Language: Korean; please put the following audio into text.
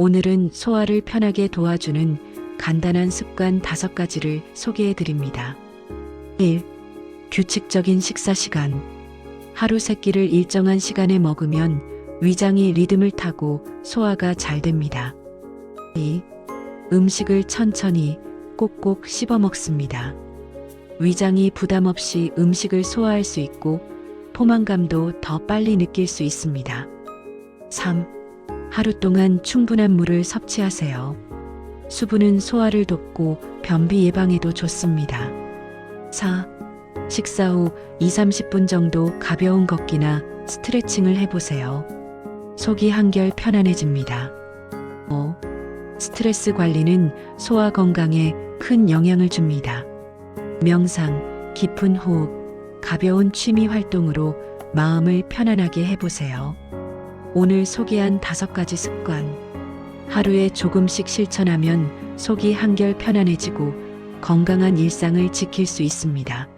오늘은 소화를 편하게 도와주는 간단한 습관 다섯 가지를 소개해 드립니다. 1. 규칙적인 식사 시간. 하루 세 끼를 일정한 시간에 먹으면 위장이 리듬을 타고 소화가 잘 됩니다. 2. 음식을 천천히 꼭꼭 씹어 먹습니다. 위장이 부담 없이 음식을 소화할 수 있고 포만감도 더 빨리 느낄 수 있습니다. 3. 하루 동안 충분한 물을 섭취하세요. 수분은 소화를 돕고 변비 예방에도 좋습니다. 4. 식사 후 2, 30분 정도 가벼운 걷기나 스트레칭을 해보세요. 속이 한결 편안해집니다. 5. 스트레스 관리는 소화 건강에 큰 영향을 줍니다. 명상, 깊은 호흡, 가벼운 취미 활동으로 마음을 편안하게 해보세요. 오늘 소개한 다섯 가지 습관. 하루에 조금씩 실천하면 속이 한결 편안해지고 건강한 일상을 지킬 수 있습니다.